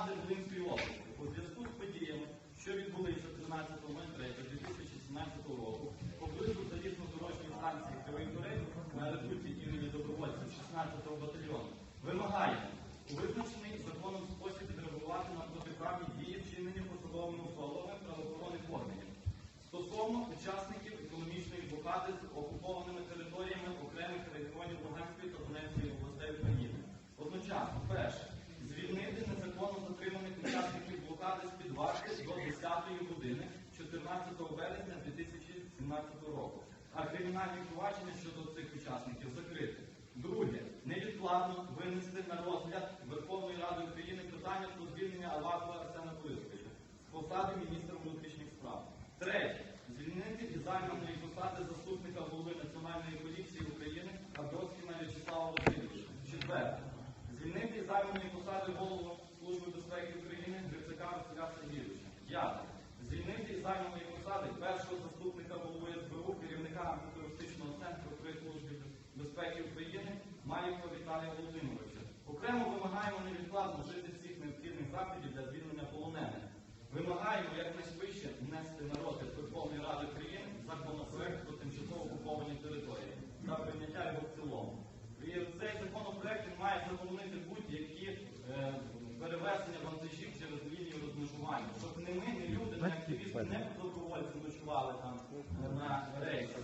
Андрій у зв'язку з подіями, що відбулися 13 метре 2017 року, поблизу залізнодорожній станції Кривий на аеропорті імені добровольців 16 батальйону вимагаємо у визначений законом спосіб відреагувати на протиправні дії, вчинені посадовими установами правоохоронних органів стосовно учасників економічної блокади з окупованими територіями окремих регіонів Луганської 10 години 14 березня 2017 року, а кримінальні провадження щодо цих учасників закрити. Друге, невідкладно винести на розгляд Верховної Ради України питання про звільнення Авакова Арсена Борисовича з посади міністра внутрішніх справ. Третє. Звільнити із займаної посади заступника голови Національної поліції України Абровськіна В'ячеслава Васильовича. Четверте. Звільнити із займаної посади голову П'яте. Звільнити із займаної посади першого заступника голови СБУ, керівника антитерористичного центру при Службі безпеки України Малікова Віталія Володимировича. Окремо вимагаємо невідкладно вжити всіх необхідних заходів для звільнення полонених. Вимагаємо якнайшвидше внести на розгляд Верховної Ради України законопроект про тимчасово окуповані території за прийняття його в цілому. І цей законопроект має заборонити активісти не блокували, там на рейсі.